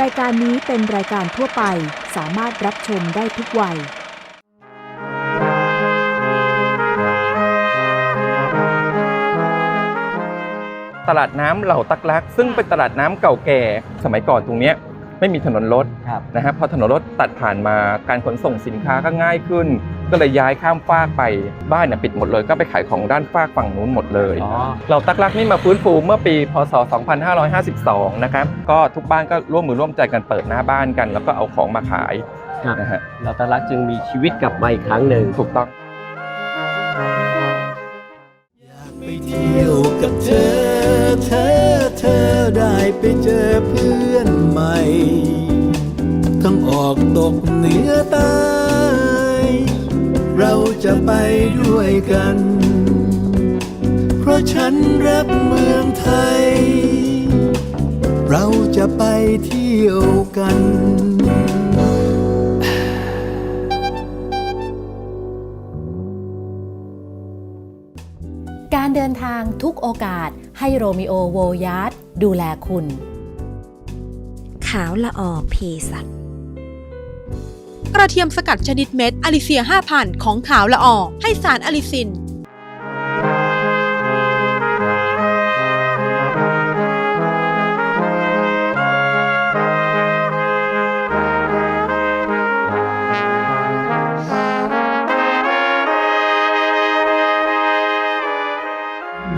รายการนี้เป็นรายการทั่วไปสามารถรับชมได้ทุกวัย ตลาดน้ำเหล่าตักลัก ซึ่งเป็นตลาดน้ำเก่าแก่ สมัยก่อนตรงเนี้ยไม่มีถนนรถครับ นะฮะพอถนนรถตัดผ่านมาการขนส่งสินค้าก็ง่ายขึ้น ก็เลยย้ายข้ามฟากไปบ้านเนี่ยปิดหมดเลย ก็ไปขายของด้านฟากฝั่งนู้นหมดเลยอ๋อเหล่าตักลักนี่มาฟื้นฟูเมื่อปีพศ 2552 นะครับก็ทุกบ้านก็ร่วมมือร่วมใจกันเปิดหน้าบ้านกัน แล้วก็เอาของมาขายครับนะฮะเราตาลักจึงมีชีวิตกลับมาอีกครั้งหนึ่งถูกต้องไปเที่ยวกับเธอเธอเธอได้ไปเจอเพื่อนใหม่ทั้งออกตกเหนือใต้ เราจะไปด้วยกัน เพราะฉันรักเมืองไทย เราจะไปเที่ยวกันการเดินทางทุกโอกาสให้โรมิโอโวยาร์ดดูแลคุณ ขาวละออเพสัต กระเทียมสกัดชนิดเม็ดอลิเซีย 5,000 ของขาวละออให้สารอลิซิน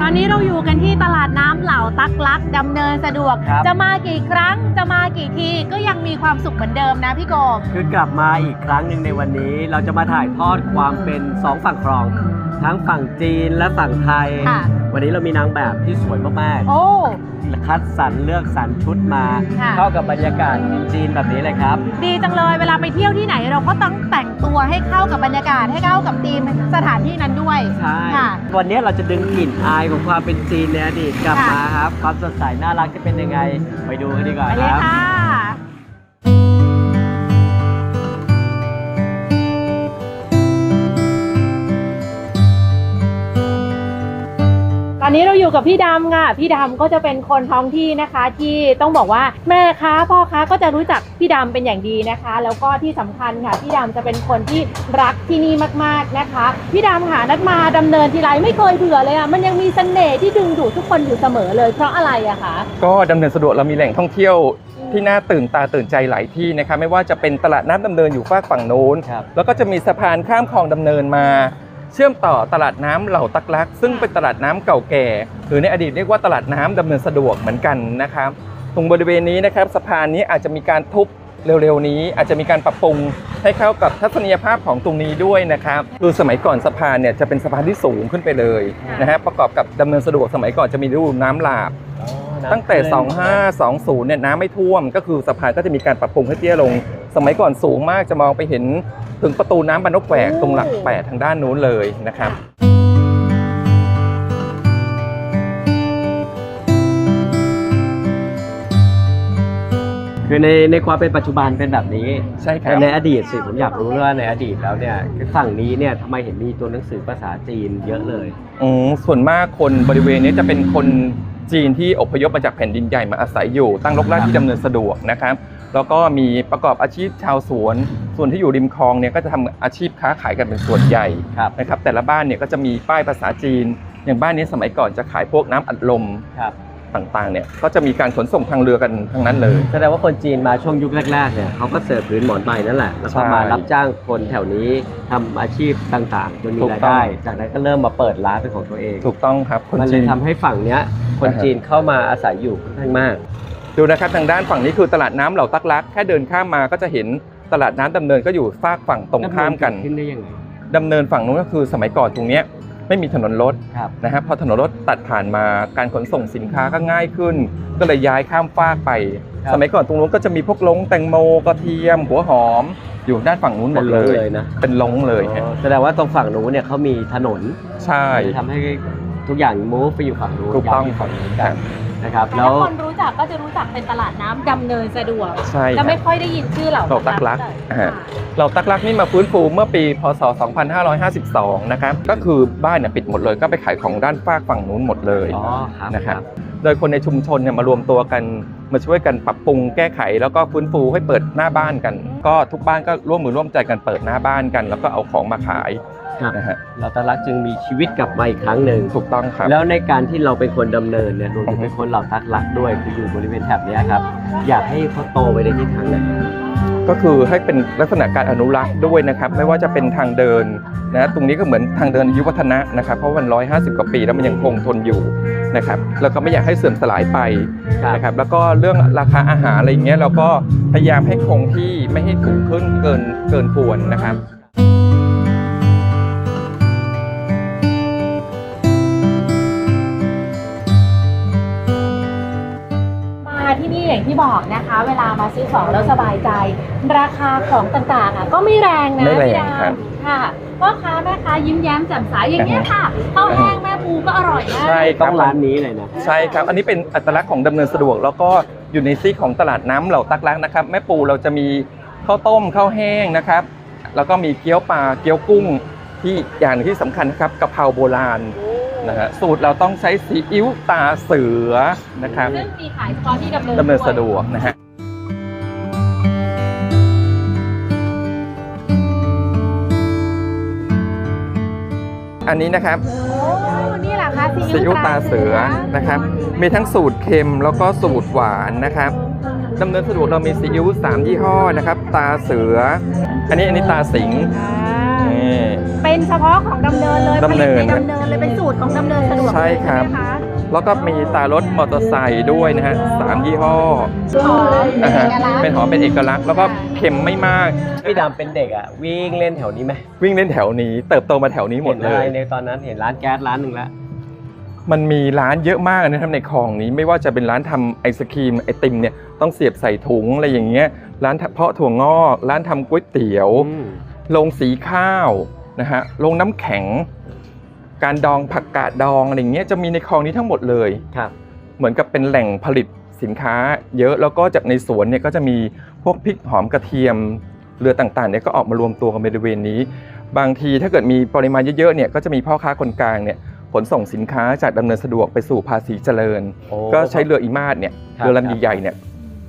ตอนนี้เราอยู่กันที่ตลาดน้ำเหล่าตักลักดำเนินสะดวก ครับ จะมากี่ครั้งจะมากี่ทีก็ยัง มีความสุขเหมือนเดิมนะพี่โกบ คือกลับมาอีกครั้งหนึ่งในวันนี้ เราจะมาถ่ายทอดความเป็นสองฝั่งคลอง ทั้งฝั่งจีนและฝั่งไทย ค่ะ วันนี้เรามีนางแบบที่สวยมากโอ้ ๆคัดสรรเลือกสรรชุดมา ค่ะ เข้ากับบรรยากาศจีนๆแบบนี้เลยครับ ดีจังเลยเวลาไปเที่ยวที่ไหนเราก็ต้องแต่งตัวให้เข้ากับบรรยากาศให้เข้ากับธีมสถานที่นั้นด้วย ใช่ ค่ะ วันนี้เราจะดึงกลิ่นอายของความเป็นจีนในอดีตกลับค่ะมาครับ ความสดใสน่ารักจะเป็นยังไง ไปดูกันดีกว่าไปคเลยรับ ค่ะ อนนี้เราอยู่กับพี่ดำค่ะ พี่ดำก็จะเป็นคนท้องที่นะคะ ที่ต้องบอกว่าแม่ค้าพ่อค้าก็จะรู้จักพี่ดำเป็นอย่างดีนะคะ แล้วก็ที่สำคัญค่ะ พี่ดำจะเป็นคนที่รักที่นี่มากๆนะคะ พี่ดำค่ะนัดมาดำเนินทีไรไม่เคยเบื่อเลยอะมันยังมีเสน่ห์ที่ดึงดูดทุกคนอยู่เสมอเลย เพราะอะไรอะคะก็ดำเนินสะดวกเรามีแหล่งท่องเที่ยวที่น่าตื่นตาตื่นใจหลายที่นะครับไม่ว่าจะเป็นตลาดน้ำดำเนินอยู่ฝากฝั่งโน้นครับแล้วก็จะมีสะพานข้ามคลองดำเนินมา เชื่อมต่อตลาดน้ำเหล่าตักลัก ซึ่งเป็นตลาดน้ำเก่าแก่ หรือในอดีตเรียกว่าตลาดน้ำดำเนินสะดวกเหมือนกันนะครับ ตรงบริเวณนี้นะครับสะพานนี้อาจจะมีการทุบเร็วๆนี้อาจจะมีการปรับปรุงให้เข้ากับทัศนียภาพของตรงนี้ด้วยนะครับคือสมัยก่อนสะพานเนี่ยจะเป็นสะพานที่สูงขึ้นไปเลยนะฮะประกอบกับดำเนินสะดวกสมัยก่อนจะมีรูน้ำหลากตั้งแต่ 2520 เนี่ยน้ำไม่ท่วม ก็คือสะพานก็จะมีการปรับปรุงให้เตี้ยลงสมัยก่อนสูงมากจะมองไปเห็นถึงประตูน้ำบานนกแหวกตรงหลักแปดทางด้านนู้นเลยนะครับคือในในความเป็นปัจจุบันเป็นแบบนี้ใช่ครัแต่บในอดีตสิผมอยากรู้ว่าในอดีตแล้วเนี่ยฝั่งนี้เนี่ยทำไมเห็นมีตัวหนังสือภาษาจีนเยอะเลยอืมส่วนมากคนบริเวณนี้จะเป็นคนจีนที่อพยพมาจากแผ่นดินใหญ่มาอาศัยอยู่ตั้งรกรากที่ดำเนินสะดวกนะครับ แล้วก็มีประกอบอาชีพชาวสวน ส่วนที่อยู่ริมคลองเนี่ยก็จะทำอาชีพค้าขายกันเป็นส่วนใหญ่ครับนะครับแต่ละบ้านเนี่ยก็จะมีป้ายภาษาจีน อย่างบ้านนี้สมัยก่อนจะขายพวกน้ำอัดลมครับต่างๆเนี่ยก็จะมีการขนส่งทางเรือกันทั้งนั้นเลยแสดงว่าคนจีนมาช่วงยุคแรกๆเนี่ยเขาก็เสิร์ฟพื้นหมอนใบนั่นแหละแล้วก็ใช่มารับจ้างคนแถวนี้ทำอาชีพต่างๆจนมีถูกรายต้องได้ จากนั้นก็เริ่มมาเปิดร้านเป็นของตัวเอง ถูกต้องครับคนมันเลจียนทำให้ฝั่งเนี้ยคนอ่าฮะจีนเข้ามาอาศัยอยู่ค่อนข้างมาก ดูนะครับทางด้านฝั่งนี้คือตลาดน้ำเหล่าตักลัก แค่เดินข้ามมาก็จะเห็นตลาดน้ำดำเนินก็อยู่ฝากฝั่งตรงข้ามกันขึ้นได้ยังไงดำเนินฝั่งนู้นก็คือสมัยก่อนตรงเนี้ยไม่มีถนนรถครับนะฮะพอถนนรถตัดผ่านมาการขนส่งสินค้าก็ง่ายขึ้น ก็เลยย้ายข้ามฟากไปครับสมัยก่อนตรงนู้นก็จะมีพวกลงแตงโมกระเทียม หัวหอม อยู่ด้านฝั่งนู้นหมดเลยเลยนะเป็นลงเลยฮะอ๋อแสดงว่าตรงฝั่งนู้นเนี่ยเขามีถนนใช่ทำให้ทุกอย่างมูฟไปอยู่ฝั่งนู้นถูกต้องย้ายไปครับฝั่งนู้นกัน นะครับแต่แล้วถ้าคนรู้จักก็จะรู้จักเป็นตลาดน้ำดำเนินสะดวกใช่คจะรับ ไม่ค่อยได้ยินชื่อเหล่าเหล่าตักลักเลยอ่า เราตักลักนี่มาฟื้นฟูเมื่อปี พศ 2552 นะครับ ก็คือบ้านเนี่ยปิดหมดเลย ก็ไปขายของด้านฟากฝั่งนู้นหมดเลยอ๋อครับนะครับ โดยคนในชุมชนเนี่ยมารวมตัวกันมาช่วยกันปรับปรุงแก้ไข แล้วก็ฟื้นฟูให้เปิดหน้าบ้านกัน ก็ทุกบ้านก็ร่วมมือร่วมใจกันเปิดหน้าบ้านกัน แล้วก็เอาของมาขาย ครับ นะฮะเราตะลักจึงมีชีวิตกลับมาอีกครั้งหนึ่ง ถูกต้องครับ แล้วในการที่เราเป็นคนดำเนินเนี่ยรวมถึงอือฮึเป็นคนเหล่าทักลักด้วยคืออยู่บริเวณแถบเนี้ยครับ อยากให้เขาโตไปในทิศทางไหน ก็คือให้เป็นลักษณะการอนุรักษ์ด้วยนะครับไม่ว่าจะเป็นทางเดินนะตรงนี้ก็เหมือนทางเดินอายุวัฒนะนะครับเพราะมัน 150 กว่าปีแล้วมันยังคงทนอยู่นะครับแล้วก็ไม่อยากให้เสื่อมสลายไปครับ นะครับแล้วก็เรื่องราคาอาหารอะไรอย่างเงี้ยเราก็พยายามให้คงที่ไม่ให้สูงขึ้นเกินเกินควรนะครับ ที่นี่อย่างที่บอกนะคะ เวลามาซื้อของแล้วสบายใจ ราคาของต่างๆอะก็ไม่แรงนะไม่แรงพี่ดาครับค่ะพ่อค้าแม่ค้ายิ้มแย้มแจ่มใสอย่างเงี้ยค่ะข้าวแห้งแม่ปูก็อร่อยมาก ใช่คต้รัอบงร้านนี้เลยนะ ใช่ครับ อันนี้เป็นอัตลักษณ์ของดำเนินสะดวก แล้วก็อยู่ในซีกของตลาดน้ำเหล่าตักลักนะครับ แม่ปูเราจะมีข้าวต้มข้าวแห้งนะครับ แล้วก็มีเกี๊ยวปลาเกี๊ยวกุ้งที่อย่างหนึ่งที่สำคัญนะครับกะเพราโบราณ นะฮะสูตรเราต้องใช้ซีอิ๊วตาเสือนะครับซึ่งมีขายเฉพาะที่ดำเนินดำเนินวยสะดวกนะฮะอันนี้นะครับโอ้นี่แหละคะซีอิ๊วตาเสือนะครับ มีทั้งสูตรเค็มแล้วก็สูตรหวานนะครับดำเนินสะดวกเรามีซีอิ๊ว3ยี่ห้อนะครับ ตาเสือ อันนี้อันนี้ตาสิงห์อ่านี่ เป็นเฉพาะของดำเนินเลยดำเนินผลิตในดำเนินเลยเป็นสูตรของดำเนินสะดวกใช่ครับ ไหมะแล้วก็มีตารถมอเตอร์ไซค์ด้วยนะฮะสามยี่ห้อหอมเป็นนะเอฮะกลักษณ์เป็นหอมเป็นเอกลักษณ์แล้วก็เค็มไม่มาก พี่ดำเป็นเด็กอะ วิ่งเล่นแถวนี้ไหมวิ่งเล่นแถวนี้ เติบโตมาแถวนี้หมดเลห็นอะไรย ในตอนนั้นเห็นร้านแก๊สร้านหนึ่งแล้ว มันมีร้านเยอะมากนะครับในคลองนี้ไม่ว่าจะเป็นร้านทำไอศครีมไอติมเนี่ยต้องเสียบใส่ถุงอะไรอย่างเงี้ยร้านเพาะถั่วงอกร้านทำก๋วยเตี๋ยวอืมโรงสีข้าว นะฮะโรงน้ำแข็ง การดองผักกาดดองอะไรอย่างเงี้ยจะมีในคลองนี้ทั้งหมดเลยครับเหมือนกับเป็นแหล่งผลิตสินค้า เยอะแล้วก็จากในสวนเนี่ยก็จะมีพวกพริกหอมกระเทียมเรือต่างๆเนี่ยก็ออกมารวมตัวกันบริเวณนี้ บางทีถ้าเกิดมีปริมาณเยอะๆเนี่ยก็จะมีพ่อค้าคนกลางเนี่ยขนส่งสินค้าจากดำเนินสะดวกไปสู่ภาษีเจริญโอ้ก็ใช้เรืออีมาดเนี่ยครับเรือลำใหญ่ๆเนี่ย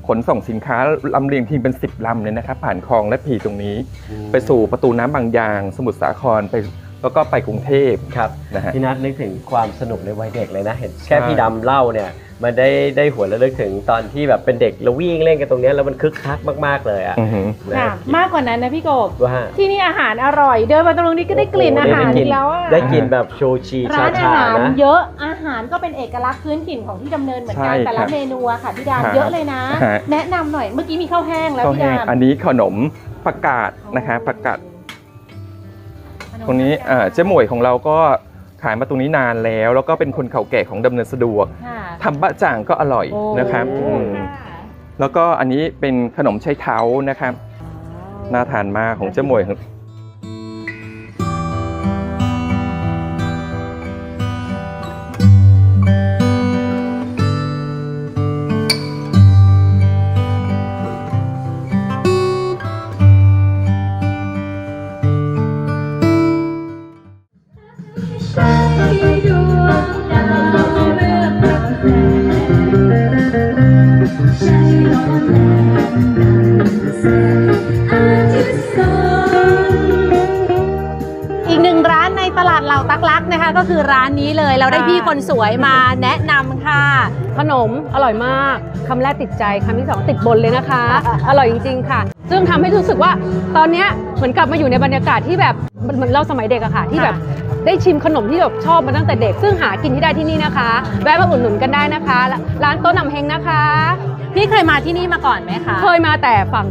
ขนส่งสินค้าลำเลียงทีมเป็น 10ลำเลยนะครับผ่านคลองและพีตรงนี้อืมไปสู่ประตูน้ำบางยาง สมุทรสาครไปแล้วก็ไปกรุงเทพครับนะฮะ พี่นัทนึกถึงความสนุกในวัยเด็กเลยนะ เห็นแค่ใช่พี่ดำเล่าเนี่ย มันได้ได้หัวนระลึกถึงตอนที่แบบเป็นเด็กแล้ววิ่งเล่นกันตรงเนี้ยแล้วมันคึกคักมาก ๆ เลยอะอือหือนะค่ะมากกว่านั้นนะพี่กบว่าที่นี่อาหารอร่อย เดินมาตรงนี้ก็ได้กลิ่นอาหารโโได้กินแล้วอะได้กินแบบโชชีร้าชานอาชาหารนะเยอะอาหารก็เป็นเอกลักษณ์พื้นถิ่นของที่ดำเนินเหมือนกันใช่แต่ครัละบเมนูอะค่ะพี่ดามครับเยอะเลยนะฮะแนะนำหน่อยเมื่อกี้มีข้าวแห้งแล้วข้าวพี่แห้งดามอันนี้ขนมผักกาดนะคะผักกาดตรงนี้อ่าเจ๊หมวยของเราก็ ขายมาตรงนี้นานแล้ว แล้วก็เป็นคนเก่าแก่ของดำเนินสะดวกค่ะทำบะจ่างก็อร่อยโอ้นะครับอืมค่ะแล้วก็อันนี้เป็นขนมไชเท้านะครับน่าทานมากของเจ๊หมวย ร้านนี้เลย เราได้พี่คนสวยมาแนะนำค่ะ ขนมอร่อยมากคำแรกติดใจคำที่สองติดบนเลยนะคะ อร่อยจริง ๆ ค่ะ ซึ่งทำให้รู้สึกว่าตอนเนี้ยเหมือนกลับมาอยู่ในบรรยากาศที่แบบเหมือนเราสมัยเด็กอะค่ะ ที่แบบได้ชิมขนมที่แบบชอบมาตั้งแต่เด็ก ซึ่งหากินที่ได้ที่นี่นะคะแวะมาอุดหนุนกันได้นะคะร้านโต๊ะนำเฮงนะคะ พี่เคยมาที่นี่มาก่อนไหมคะ เคยมาแต่ฝั่ง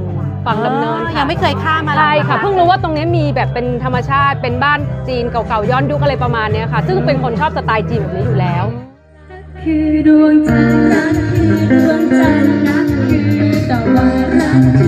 ฝั่งดำเนินอ๋อค่ะยังไม่เคยข้ามมาใช่ค่ะหรอเพิ่งรู้ว่าตรงนี้มีแบบเป็นธรรมชาติเป็นบ้านจีนเก่าๆย้อนยุคอะไรประมาณเนี้ยค่ะ ซึ่งเป็นคนชอบสไตล์จีนแบบนี้อยู่แล้ว คือดวงจันทร์รักคือดวงจันทร์รักคือตะวันรัก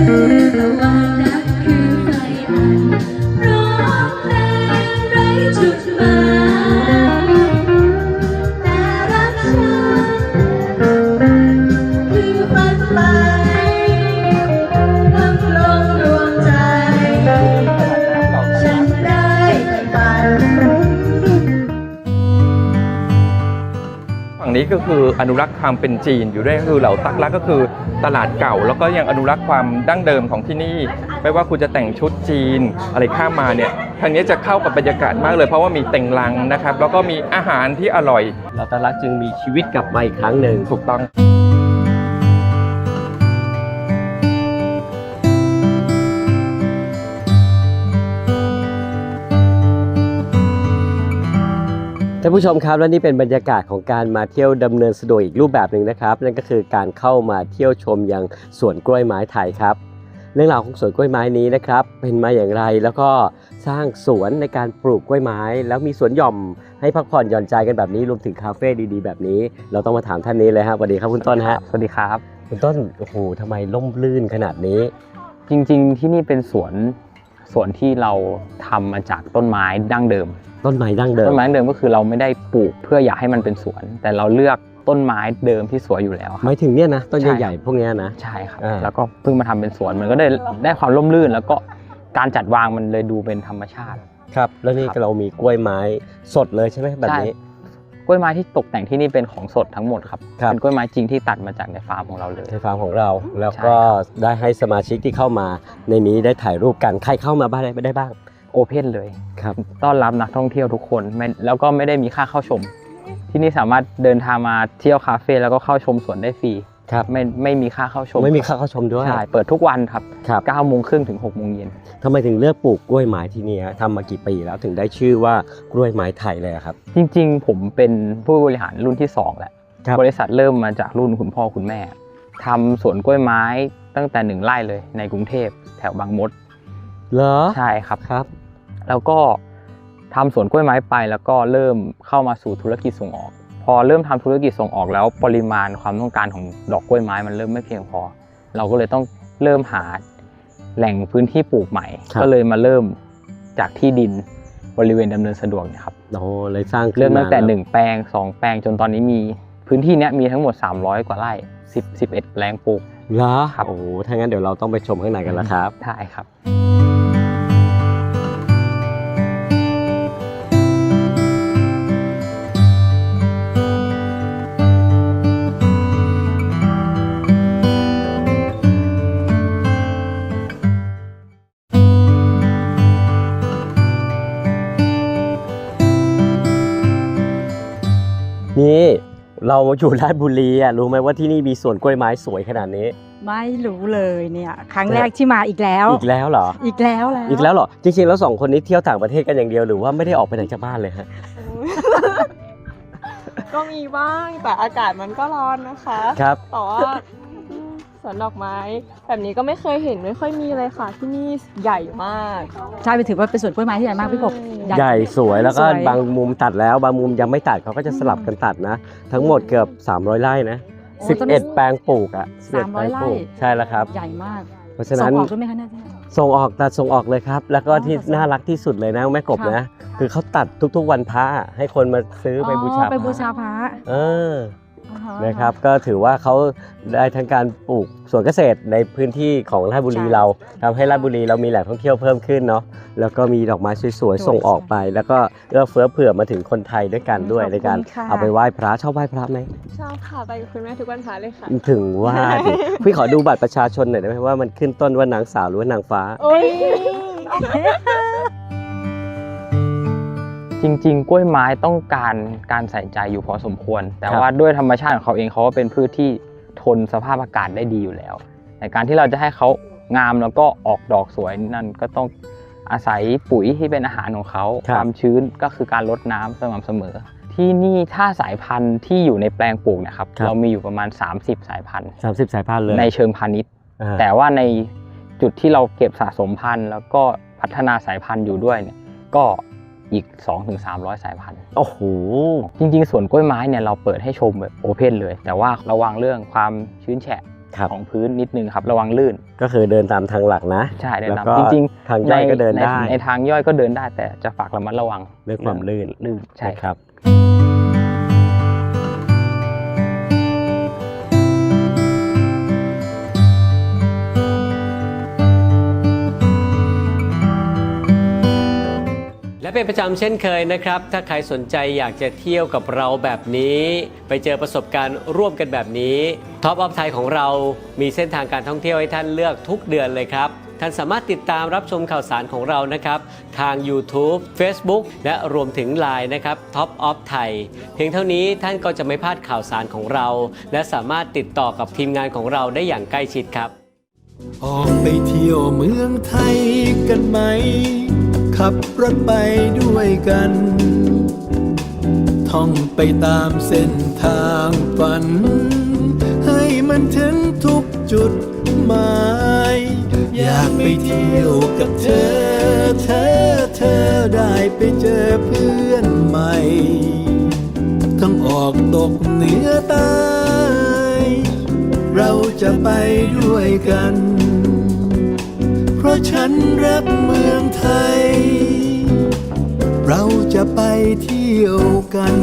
ออนุรักษ์ความเป็นจีนอยู่ด้วยก็คือเหล่าตักลักก็คือตลาดเก่า แล้วก็ยังอนุรักษ์ความดั้งเดิมของที่นี่ ไม่ว่าคุณจะแต่งชุดจีนอะไรข้ามมาเนี่ยทางนี้จะเข้ากับบรรยากาศมากเลย เพราะว่ามีเต็งลังนะครับ แล้วก็มีอาหารที่อร่อยเราตลักษณ์จึงมีชีวิตกลับมาอีกครั้งหนึ่งถูกต้อง ท่านผู้ชมครับและนี่เป็นบรรยากาศของการมาเที่ยวดำเนินสะดวกอีกรูปแบบหนึ่งนะครับ นั่นก็คือการเข้ามาเที่ยวชมยังสวนกล้วยไม้ไทยครับ เรื่องราวของสวนกล้วยไม้นี้นะครับ เป็นมาอย่างไรแล้วก็สร้างสวนในการปลูกกล้วยไม้ แล้วมีสวนหย่อมให้พักผ่อนหย่อนใจกันแบบนี้รวมถึงคาเฟ่ดีๆ แบบนี้ เราต้องมาถามท่านนี้เลยฮะสวัสดีครับคุณต้นฮะสวัสดีครับคุณต้นโอ้โหทำไมล่มลื่นขนาดนี้ จริง ๆ ที่นี่เป็นสวน สวนที่เราทำมาจากต้นไม้ดั้งเดิม ต้นไม้ดั้งเดิมต้นไม้ดั้งเดิมก็คือเราไม่ได้ปลูกเพื่ออยากให้มันเป็นสวน แต่เราเลือกต้นไม้เดิมที่สวยอยู่แล้วคหรับมายถึงเนี่ยนะต้นใช่ใหญ่ๆพวกเนี้ยนะใช่ครับอ่าแล้วก็เพิ่งมาทำเป็นสวนมันก็ได้ได้ความร่มรื่น แล้วก็การจัดวางมันเลยดูเป็นธรรมชาติ ครับ แล้วนี่ครับเรามีกล้วยไม้สดเลยใช่ไหมแบบนี้ใช่ก ล้วยไม้ที่ตกแต่งที่นี่เป็นของสดทั้งหมดครับครับ เป็นกล้วยไม้จริงที่ตัดมาจากในฟาร์มของเราเลย ในฟาร์มของเราแล้วใช่ก็ครับได้ให้สมาชิกที่เข้ามาในนี้ได้ถ่ายรูปกันใครเข้ามาบ้างได้ไม่ได้บ้างโอเพนเลย ครับ ต้อนรับนักท่องเที่ยวทุกคนไม่แล้วก็ไม่ได้มีค่าเข้าชม ที่นี่สามารถเดินทางมาเที่ยวคาเฟ่แล้วก็เข้าชมสวนได้ฟรี ครับไม่ไม่มีค่าเข้าชมไม่มีค่าเข้าชมด้วยใช่เปิดทุกวันครับครับ9โมงครึ่งถึง6โมงเย็นทำไมถึงเลือกปลูกกล้วยไม้ที่นี่ฮะทำมากี่ปีแล้วถึงได้ชื่อว่ากล้วยไม้ไทยเลยอะครับ จริงๆ ผมเป็นผู้บริหารรุ่นที่2แหละครับบริษัทเริ่มมาจากรุ่นคุณพ่อคุณแม่ทำสวนกล้วยไม้ตั้งแต่หนึ่งไร่เลยในกรุงเทพแถวบางมดเหรอใช่ครับครับ แล้วก็ทำสวนกล้วยไม้ไปแล้วก็เริ่มเข้ามาสู่ธุรกิจส่งออกพ อเริ่มทำธุรกิจส่งออกแล้วปริมาณความต้องการของดอกกล้วยไม้มันเริ่มไม่เพียงพอ เราก็เลยต้องเริ่มหาแหล่งพื้นที่ปลูกใหม่ครับก็เลยมาเริ่มจากที่ดินบริเวณดำเนินสะดวกเนยครับโอ้เลยสร้างขึ้นเริ่มตั้งแต่าล้ว1แปลง 2 แปลงจนตอนนี้มีพื้นที่เนี้ยมีทั้งหมด 300 กว่าไร่10 11 แปลงปลูกเหรอครับโอ้โหถ้างั้นเดี๋ยวเราต้องไปชมข้างในกันแล้วครับได้ครับ นี่เราอยู่ราชบุรีอะรู้ไหมว่าที่นี่มีสวนกล้วยไม้สวยขนาดนี้ ไม่รู้เลยเนี่ยครั้งแรกที่มาอีกแล้ว อีกแล้วเหรอ อีกแล้วแล้วอีกแล้วเหรอจริงๆแล้วสองคนนี้เที่ยวต่างประเทศกันอย่างเดียวหรือว่าไม่ได้ออกไปไหนจากบ้านเลยฮะก็มีบ้างแต่อากาศมันก็ร้อนนะคะ ครับแต่ว่าอืม สวนดอกไม้ แบบนี้ก็ไม่เคยเห็นไม่ค่อยมีเลยค่ะ ที่นี่ใหญ่มากใช่ไปถือว่าเป็นสวนกล้วยไม้ที่ใหญ่มากพี่กบใหญ่สวยแล้วก็สวย บางมุมตัดแล้ว บางมุมยังไม่ตัดเขาก็จะสลับกันตัดนะ ทั้งหมดเกือบ 300 ไร่นะ โอ้ต้นนี้ 11 แปลงปลูกอะ11 300แปลงปลูกไร่ ใช่แล้วครับ ใหญ่มากเพราะฉะนั้นส่งออกด้วยไหมคะเนี่ย ส่งออกตัดส่งออกเลยครับ แล้วก็อ๋อที่ตัดส่งน่ารักที่สุดเลยนะแม่กบค่ะ นะ คือเขาตัดทุกๆวันพระให้คนมาซื้อไปบูชาอ๋อไปบูชาพระพระเอออ่าฮ นะครับก็ถือว่าเขาได้ทั้งการปลูกสวนเกษตรในพื้นที่ของราชบุรีใช่เราทำให้ราชบุรีเรามีแหล่งท่องเที่ยวเพิ่มขึ้นเนาะแล้วก็มีดอกไม้สวยสวยๆส่งออกไป แล้วก็เอื้อเฟื้อเผื่อมาถึงคนไทยด้วยกันด้วยขอบคุณในการค่ะเอาไปไหว้พระชอบไหว้พระไหมชอบค่ะไปกับคุณแม่ทุกวันพระเลยค่ะถึงว่าดิพี่ขอดูบัตรประชาชนหน่อยได้ไหมว่ามันขึ้นต้นว่านางสาวหรือว่านางฟ้าโอ้ย จริง ๆ กล้วยไม้ต้องการการใส่ใจอยู่พอสมควร แต่ครับว่าด้วยธรรมชาติของเขาเองเขาก็เป็นพืชที่ทนสภาพอากาศได้ดีอยู่แล้ว ในการที่เราจะให้เขางามแล้วก็ออกดอกสวยนั่นก็ต้องอาศัยปุ๋ยที่เป็นอาหารของเขาครับความชื้นก็คือการลดน้ำสม่ำเสมอ ที่นี่ถ้าสายพันธุ์ที่อยู่ในแปลงปลูกเนะครับครับเรามีอยู่ประมาณ 30 สายพันธุ์ 30 สายพันธุ์เลยในเชิงพาณิชย์อ่าแต่ว่าในจุดที่เราเก็บสะสมพันธุ์ แล้วก็พัฒนาสายพันธุ์อยู่ด้วยเนี่ยก็ อีก 2-300 สายพันธุ์ โอ้โห จริงๆ สวนกล้วยไม้เนี่ยเราเปิดให้ชมแบบโอเพนเลย แต่ว่าระวังเรื่องความชื้นแฉะครับ ของพื้นนิดนึงครับ ระวังลื่น ก็คือเดินตามทางหลักนะใช่เดินแล้วตามก็จริงทางย่อยก็เดินได้ในทางย่อยก็เดินได้แต่จะฝากระมัดระวัง ด้วยความลื่นลื่นใช่ นะครับ และเป็นประจำเช่นเคยนะครับ ถ้าใครสนใจอยากจะเที่ยวกับเราแบบนี้ ไปเจอประสบการณ์ร่วมกันแบบนี้ท็อปออฟไทยของเรามีเส้นทางการท่องเที่ยวให้ท่านเลือกทุกเดือนเลยครับ ท่านสามารถติดตามรับชมข่าวสารของเรานะครับ ทาง YouTube Facebook และรวมถึง Line นะครับ Top of Thai เพียงเท่านี้ท่านก็จะไม่พลาดข่าวสารของเรา และสามารถติดต่อกับทีมงานของเราได้อย่างใกล้ชิดครับ ออกไปเที่ยวเมืองไทยกันไหม ขับรถไปด้วยกัน ท่องไปตามเส้นทางฝัน ให้มันถึงทุกจุดหมาย อยากไปเที่ยวกับเธอ เธอเธอได้ไปเจอเพื่อนใหม่ ทั้งออกตกเหนือใต้เราจะไปด้วยกัน ฉันรักเมืองไทย เราจะไปเที่ยวกัน